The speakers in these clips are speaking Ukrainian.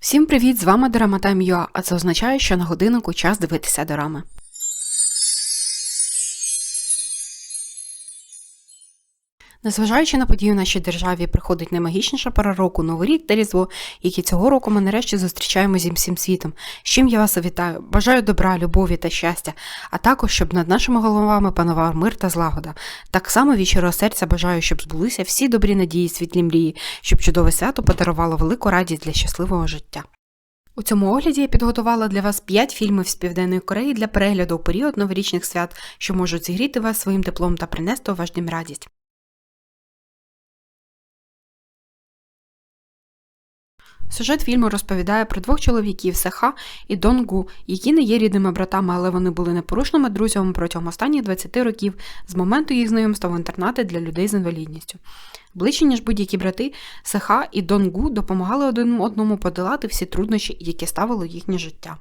Всім привіт! З вами Дорама Time.ua, а це означає, що на годинку час дивитися дорами. Незважаючи на події в нашій державі, приходить наймагічніша пора року, Новий рік та Різдво, які цього року ми нарешті зустрічаємо зі всім світом. З чим я вас вітаю, бажаю добра, любові та щастя, а також щоб над нашими головами панував мир та злагода. Так само від щирого серця бажаю, щоб збулися всі добрі надії, світлі мрії, щоб чудове свято подарувало велику радість для щасливого життя. У цьому огляді я підготувала для вас 5 фільмів з Південної Кореї для перегляду у період новорічних свят, що можуть зігріти вас своїм теплом та принести у ваш радість. Сюжет фільму розповідає про двох чоловіків Сеха і Донгу, які не є рідними братами, але вони були непорушними друзями протягом останніх 20 років з моменту їх знайомства в інтернати для людей з інвалідністю. Ближче, ніж будь-які брати, Сеха і Донгу допомагали один одному подолати всі труднощі, які ставило їхнє життя.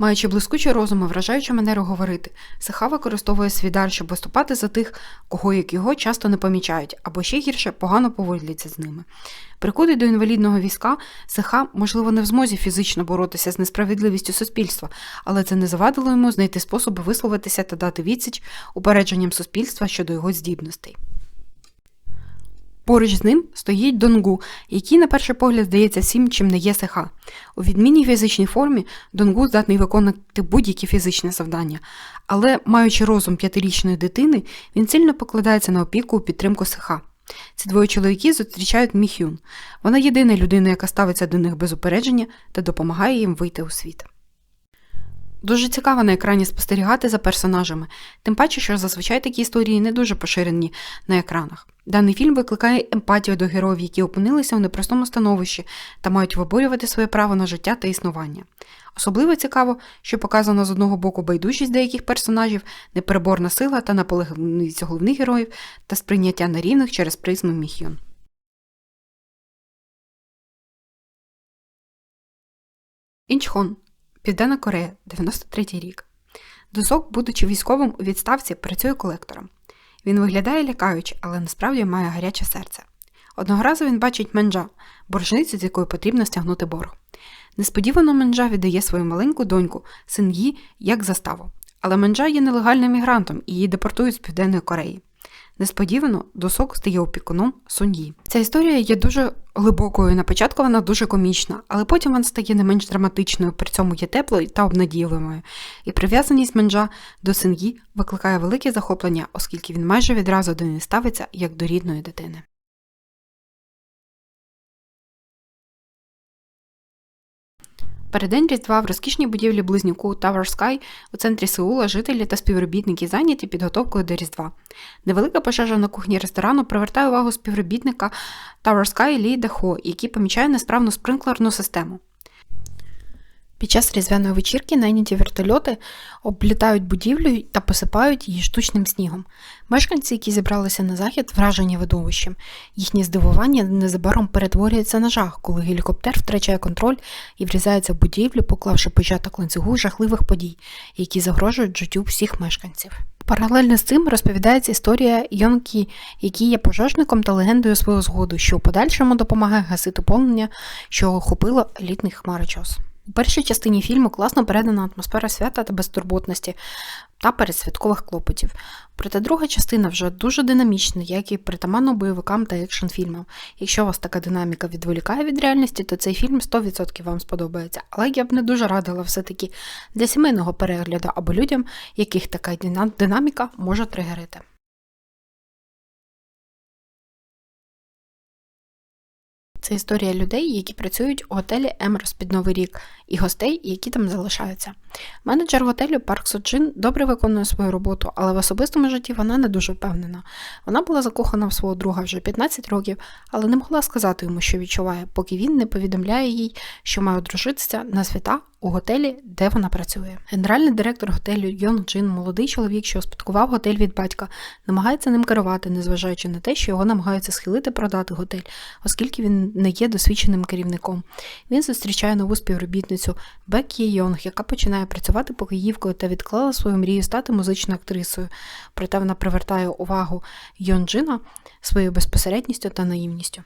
Маючи блискучий розум і вражаючу манеру говорити, Сиха використовує свій дар, щоб виступати за тих, кого як його часто не помічають, або ще гірше погано поводяться з ними. Прикутий до інвалідного візка, Сиха, можливо, не в змозі фізично боротися з несправедливістю суспільства, але це не завадило йому знайти способи висловитися та дати відсіч упередженням суспільства щодо його здібностей. Поруч з ним стоїть Донгу, який, на перший погляд, здається всім, чим не є сиха. У відмінній фізичній формі Донгу здатний виконувати будь-які фізичні завдання, але, маючи розум п'ятирічної дитини, він сильно покладається на опіку у підтримку сиха. Ці двоє чоловіків зустрічають Міхюн. Вона єдина людина, яка ставиться до них без упередження та допомагає їм вийти у світ. Дуже цікаво на екрані спостерігати за персонажами, тим паче, що зазвичай такі історії не дуже поширені на екранах. Даний фільм викликає емпатію до героїв, які опинилися у непростому становищі та мають виборювати своє право на життя та існування. Особливо цікаво, що показано з одного боку байдужість деяких персонажів, непереборна сила та наполегливість головних героїв та сприйняття на рівних через призму Міхьйон. Інчхон Південна Корея, 93 рік. Досок, будучи військовим у відставці, працює колектором. Він виглядає лякаючи, але насправді має гаряче серце. Одного разу він бачить менджа, боржницю, з якою потрібно стягнути борг. Несподівано менджа віддає свою маленьку доньку, син'ї, як заставу. Але менджа є нелегальним мігрантом і її депортують з Південної Кореї. Несподівано досок стає опікуном Суньї. Ця історія є дуже глибокою. На початку вона дуже комічна, але потім вона стає не менш драматичною, при цьому є теплою та обнадійливою. І прив'язаність менджа до Суньї викликає велике захоплення, оскільки він майже відразу до неї ставиться як до рідної дитини. Передень Різдва в розкішній будівлі близнюку Tower Sky у центрі Сеула жителі та співробітники зайняті підготовкою до Різдва. Невелика пожежа на кухні ресторану привертає увагу співробітника Tower Sky Лі Дехо, який помічає несправну спринклерну систему. Під час різдвяної вечірки найняті вертольоти облітають будівлю та посипають її штучним снігом. Мешканці, які зібралися на захід, вражені видовищем. Їхнє здивування незабаром перетворюється на жах, коли гелікоптер втрачає контроль і врізається в будівлю, поклавши початок ланцюгу жахливих подій, які загрожують життю всіх мешканців. Паралельно з цим розповідається історія Йонкі, який є пожежником та легендою свого згоду, що у подальшому допомагає гасити полум'я, що охопило елітний хмарочос. У першій частині фільму класно передана атмосфера свята та безтурботності та передсвяткових клопотів. Проте друга частина вже дуже динамічна, як і притаманно бойовикам та екшн фільмам. Якщо вас така динаміка відволікає від реальності, то цей фільм 100% вам сподобається. Але я б не дуже радила все-таки для сімейного перегляду або людям, яких така динаміка може тригерити. Це історія людей, які працюють у готелі Емрос під Новий рік, і гостей, які там залишаються. Менеджер готелю Парк Соджин добре виконує свою роботу, але в особистому житті вона не дуже впевнена. Вона була закохана в свого друга вже 15 років, але не могла сказати йому, що відчуває, поки він не повідомляє їй, що має одружитися на свята у готелі, де вона працює. Генеральний директор готелю Йонг Джин, молодий чоловік, що успадкував готель від батька, намагається ним керувати, незважаючи на те, що його намагаються схилити продати готель, оскільки він не є досвідченим керівником. Він зустрічає нову співробітницю Беккі Йонг, яка починає працювати покоївкою та відклала свою мрію стати музичною актрисою. Проте вона привертає увагу Йон Джина своєю безпосередністю та наївністю.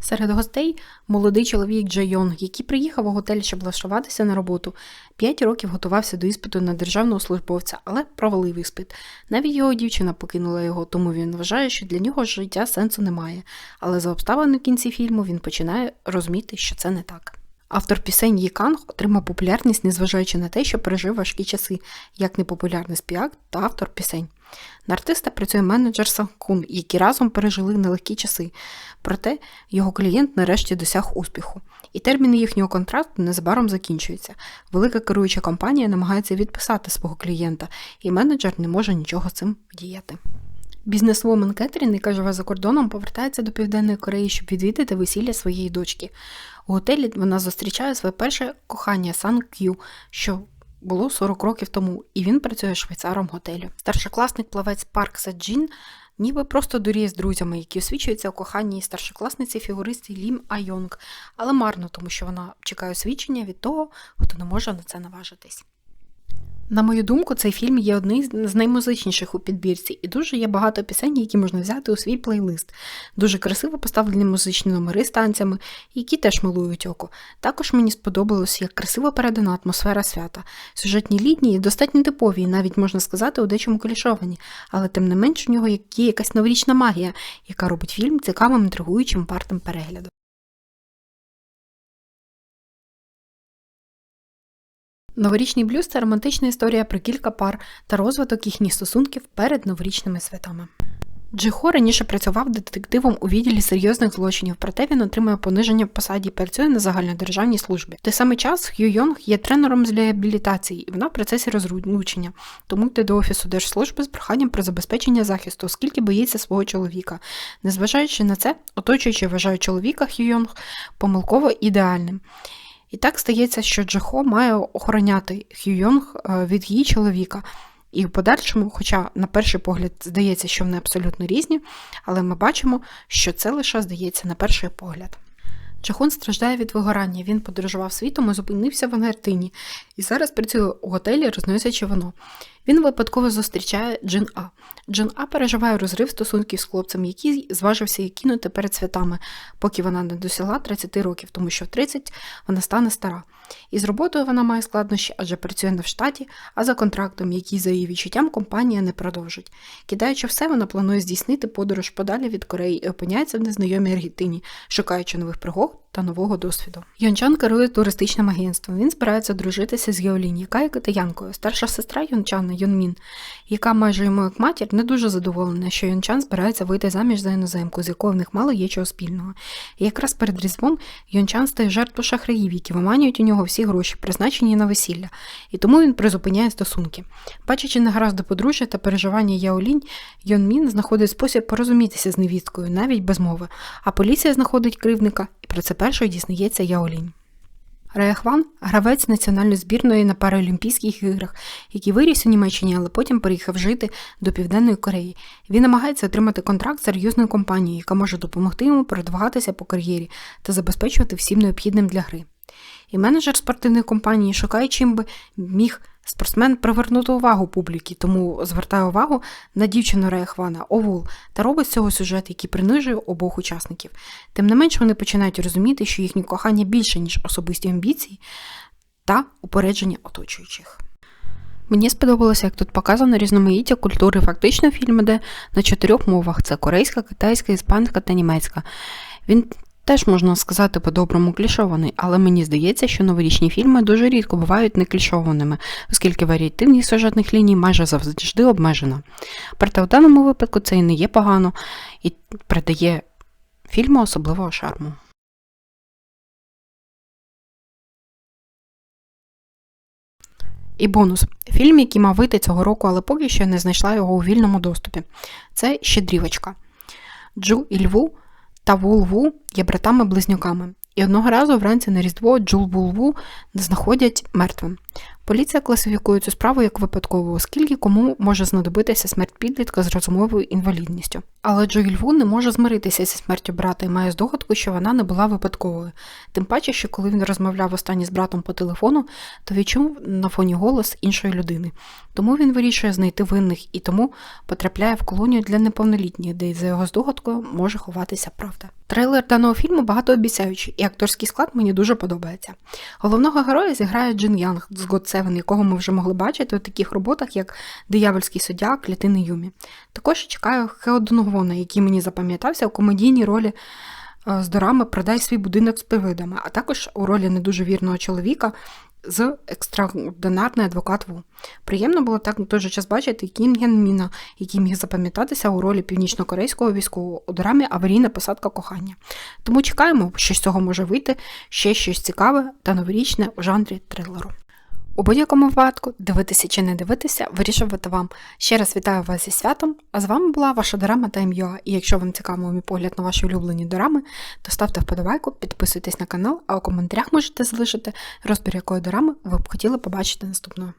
Серед гостей молодий чоловік Джей Йонг, який приїхав у готель, щоб влаштуватися на роботу. П'ять років готувався до іспиту на державного службовця, але провалив іспит. Навіть його дівчина покинула його, тому він вважає, що для нього життя сенсу немає. Але за обставини в кінці фільму він починає розуміти, що це не так. Автор пісень Є Канг отримав популярність, незважаючи на те, що пережив важкі часи, як непопулярний співак та автор пісень. На артиста працює менеджер Санкун, які разом пережили нелегкі часи. Проте його клієнт нарешті досяг успіху. І терміни їхнього контракту незабаром закінчуються. Велика керуюча компанія намагається відписати свого клієнта, і менеджер не може нічого з цим вдіяти. Бізнесвумен Кетрін, яка живе за кордоном, повертається до Південної Кореї, щоб відвідати весілля своєї дочки. У готелі вона зустрічає своє перше кохання Сан К'ю, що було 40 років тому, і він працює швейцаром готелю. Старшокласник плавець Парк Саджін ніби просто дуріє з друзями, які освічуються у коханні старшокласниці фігуристи Лім Айонг, але марно, тому що вона чекає освічення від того, хто не може на це наважитись. На мою думку, цей фільм є одним з наймузичніших у підбірці, і дуже є багато пісень, які можна взяти у свій плейлист. Дуже красиво поставлені музичні номери з танцями, які теж милують око. Також мені сподобалось, як красиво передана атмосфера свята. Сюжетні літні достатньо типові, і навіть можна сказати, у дечому клішовані, але тим не менш у нього є якась новорічна магія, яка робить фільм цікавим, інтригуючим партом перегляду. Новорічний блюз це романтична історія про кілька пар та розвиток їхніх стосунків перед новорічними святами. Джихо раніше працював детективом у відділі серйозних злочинів, проте він отримує пониження в посаді і працює на загальнодержавній службі. В той самий час Хью Йонг є тренером з реабілітації, і вона в процесі розлучення, тому йде до офісу держслужби з проханням про забезпечення захисту, оскільки боїться свого чоловіка. Незважаючи на це, оточуючи вважають чоловіка Хью Йонг помилково ідеальним. І так стається, що Джахо має охороняти Хюйонг е, від її чоловіка. І в подальшому, хоча на перший погляд здається, що вони абсолютно різні, але ми бачимо, що це лише здається на перший погляд. Чахун страждає від вигорання, він подорожував світом і зупинився в Ангертині, і зараз працює у готелі, розносячи воно. Він випадково зустрічає Джин А. Джин А переживає розрив стосунків з хлопцем, який зважився її кинути перед святами, поки вона не досягла 30 років, тому що в 30 вона стане стара. І з роботою вона має складнощі, адже працює не в штаті, а за контрактом, який, за її відчуттям, компанія не продовжить. Кидаючи все, вона планує здійснити подорож подалі від Кореї і опиняється в незнайомій Аргентині, шукаючи нових пригод та нового досвіду. Йончан керує туристичним агентством. Він збирається дружитися з Геолін, яка є китаянкою. Старша сестра Йончана Йонмін, яка майже йому як матір, не дуже задоволена, що Йончан збирається вийти заміж за іноземку, з якою в них мало є чого спільного. І якраз перед різдвом Йончан стає жертвою шахраїв, які виманюють у нього всі гроші, призначені на весілля, і тому він призупиняє стосунки. Бачачи негаразди подружжя та переживання Яолінь, Йонмін знаходить спосіб порозумітися з невісткою, навіть без мови, а поліція знаходить кривника, і про це першою дізнається Яолінь. Раяхван гравець національної збірної на Паралімпійських іграх, який виріс у Німеччині, але потім переїхав жити до Південної Кореї. Він намагається отримати контракт з серйозною компанією, яка може допомогти йому передвигатися по кар'єрі та забезпечувати всім необхідним для гри. І менеджер спортивної компанії шукає, чим би міг спортсмен привернути увагу публіки, тому звертає увагу на дівчину Реяхвана Овул та робить з цього сюжет, який принижує обох учасників. Тим не менш, вони починають розуміти, що їхнє кохання більше, ніж особисті амбіції та упередження оточуючих. Мені сподобалося, як тут показано різноманіття культури. Фактично фільм іде на чотирьох мовах: це корейська, китайська, іспанська та німецька. Він теж можна сказати по-доброму клішований, але мені здається, що новорічні фільми дуже рідко бувають не клішованими, оскільки варіативність сюжетних ліній майже завжди обмежена. Проте в даному випадку це і не є погано і придає фільму особливого шарму. І бонус. Фільм, який мав вийти цього року, але поки що не знайшла його у вільному доступі. Це Щедрівочка. Джу і Льву та Вулву є братами-близнюками. І одного разу вранці на Різдво Джул Вулву знаходять мертвим. Поліція класифікує цю справу як випадкову, оскільки кому може знадобитися смерть підлітка з розумовою інвалідністю. Але Джоель Ву не може змиритися зі смертю брата і має здогадку, що вона не була випадковою. Тим паче, що коли він розмовляв останнє з братом по телефону, то відчув на фоні голос іншої людини. Тому він вирішує знайти винних і тому потрапляє в колонію для неповнолітніх, де за його здогадкою може ховатися правда. Трейлер даного фільму багатообіцяючий, і акторський склад мені дуже подобається. Головного героя зіграє Джин Янг з God Seven, якого ми вже могли бачити у таких роботах, як Диявольський суддя, Клітини Юмі. Також чекаю Хео Донгвона, який мені запам'ятався у комедійній ролі е, з дорами Продай свій будинок з привидами, а також у ролі не дуже вірного чоловіка з екстраординарний адвокат Ву. Приємно було так той же час бачити Кім Ген Міна, який міг запам'ятатися у ролі північно-корейського військового у драмі Аварійна посадка кохання. Тому чекаємо, що з цього може вийти ще щось цікаве та новорічне у жанрі трилеру. У будь-якому випадку, дивитися чи не дивитися, вирішувати вам. Ще раз вітаю вас зі святом, а з вами була ваша дорама Time.ua. І якщо вам цікаво мій погляд на ваші улюблені дорами, то ставте вподобайку, підписуйтесь на канал, а у коментарях можете залишити розбір якої дорами ви б хотіли побачити наступною.